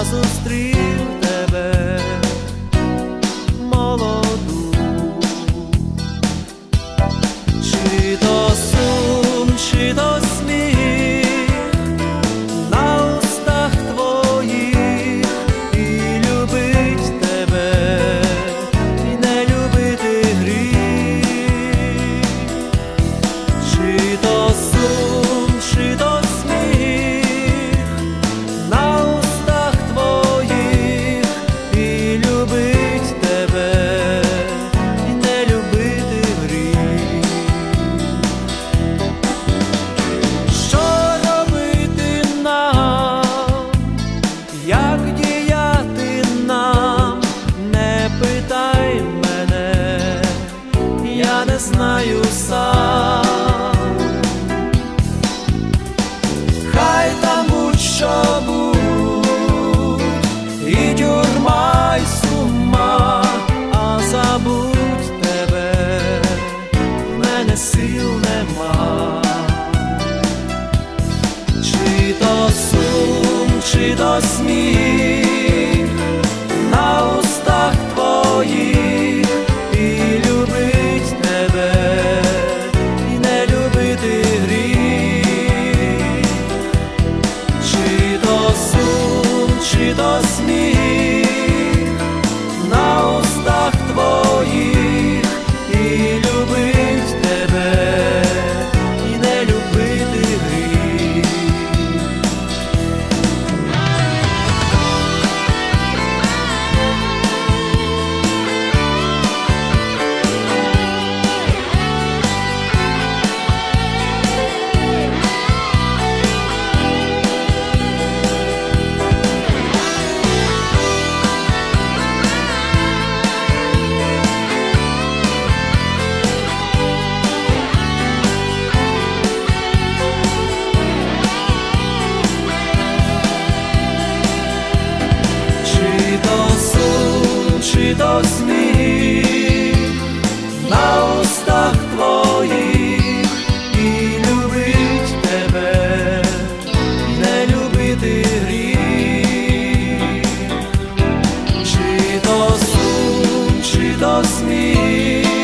casos tristes. Знаю сам. Хай там будь-що будь, і тюрма, і сума, а забудь тебе, в мене сил нема. Чи то сум, чи то сміх, us near. до сміх на устах твоїх і любить тебе, не любити гріх, чи то сум, чи то сміх.